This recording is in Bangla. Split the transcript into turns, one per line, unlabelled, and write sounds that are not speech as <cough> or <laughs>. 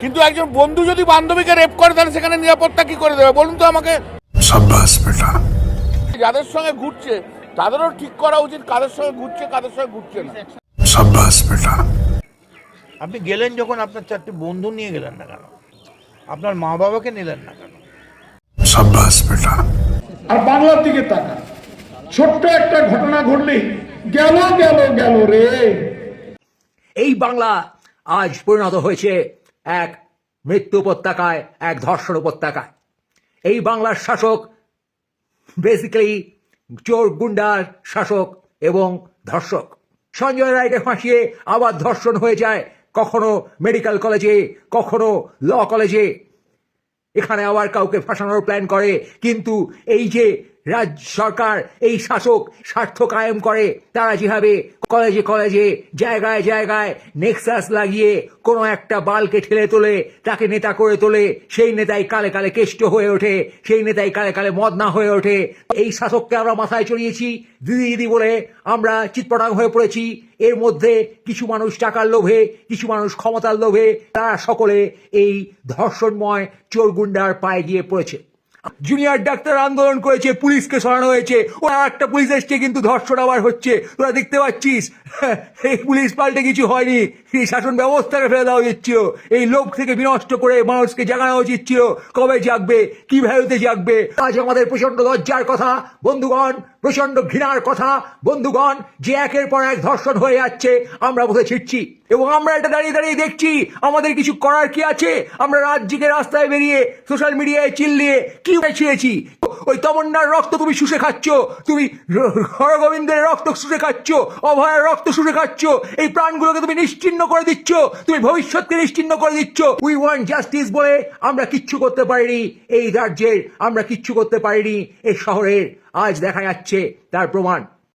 কিন্তু একজন বন্ধু যদি বান্ধবীকে রেপ করে তাহলে সেখানে নিরাপত্তা কি করে দেবে? বলুন তো আমাকে। যাদের সঙ্গে ঘুরছে তাদেরও ঠিক করা উচিত কাদের সঙ্গে ঘুরছে কাদের সঙ্গে ঘুরছে না।
আপনি গেলেন যখন আপনার চারটি বন্ধু নিয়ে গেলেন না কেন? আপনার মা বাবাকে নিলেন না কেন?
আর বাংলার দিকে তাকা ছোট্ট একটা ঘটনা ঘটলে গেল গেল গেল রে।
এই বাংলা আজ পরিণত হয়েছে। এক মৃত্যু উপত্যকায়, এক ধর্ষণ উপত্যকায়। এই বাংলার শাসক বেসিক্যালি চোর, গুন্ডার শাসক এবং ধর্ষক। সঞ্জয় রায়কে ফাঁসিয়ে আবার ধর্ষণ হয়ে যায় কখনো মেডিকেল কলেজে কখনো ল কলেজে এখানে আবার কাউকে ফাঁসানোর প্ল্যান করে, কিন্তু এই যে রাজ্য সরকার এই শাসক স্বার্থ কায়েম করে। তারা যেভাবে কলেজে কলেজে, জায়গায় জায়গায় নেক্সাস লাগিয়ে কোনো একটা বালকে ঠেলে তোলে, তাকে নেতা করে তোলে, সেই নেতাই কালে কালে কেষ্ট হয়ে ওঠে, সেই নেতাই কালে কালে মদনা হয়ে ওঠে। এই শাসককে আমরা মাথায় চড়িয়েছি। দিদি দিদি বলে আমরা চিৎপটাং হয়ে পড়েছি। এর মধ্যে কিছু মানুষ টাকার লোভে, কিছু মানুষ ক্ষমতার লোভে, তারা সকলে এই ধর্ষণময় চোর গুন্ডার পায়ে গিয়ে পড়েছে। জুনিয়র ডাক্তার আন্দোলন করেছে, পুলিশকে সরানো হয়েছে। ওরা একটা পুলিশ এসছে, কিন্তু ধর্ষণ আবার হচ্ছে। তোরা দেখতে পাচ্ছিস? <laughs> এই পুলিশ পাল্টে কিছু হয়নি। এই শাসন ব্যবস্থাকে ফেলে দেওয়া উচিত ছিল। এই লোক থেকে বিনষ্ট করে মানুষকে জাগানো উচিত ছিল। কবে জাগবে? কি ভ্যালুতে জাগবে? আজ আমাদের প্রচণ্ড লজ্জার কথা। বন্ধুগণ প্রচণ্ড ঘৃণার কথা। বন্ধুগণ, যে একের পর এক ধর্ষণ হয়ে যাচ্ছে, আমরা বোধহয় ছিটছি। এবং আমরা এটা দাঁড়িয়ে দাঁড়িয়ে দেখছি, আমাদের কিছু করার কি আছে? আমরা রাজ্যকে রাস্তায় বেরিয়ে সোশ্যাল মিডিয়ায় চিল্লিয়ে কি ছিঁড়েছি ওই তমন্নার রক্ত তুমি শুষে খাচ্ছ, তুমি হরগোবিন্দের রক্ত শুষে খাচ্ছ, অভয়ের রক্ত শুষে খাচ্ছ, এই প্রাণগুলোকে তুমি নিশ্চিন্ন করে দিচ্ছ, তুমি ভবিষ্যৎকে নিশ্চিন্ন করে দিচ্ছ। উই ওয়ান্ট জাস্টিস বলে আমরা কিচ্ছু করতে পারিনি, এই রাজ্যের আমরা কিচ্ছু করতে পারিনি, এই শহরের আজ দেখা যাচ্ছে তার প্রমাণ।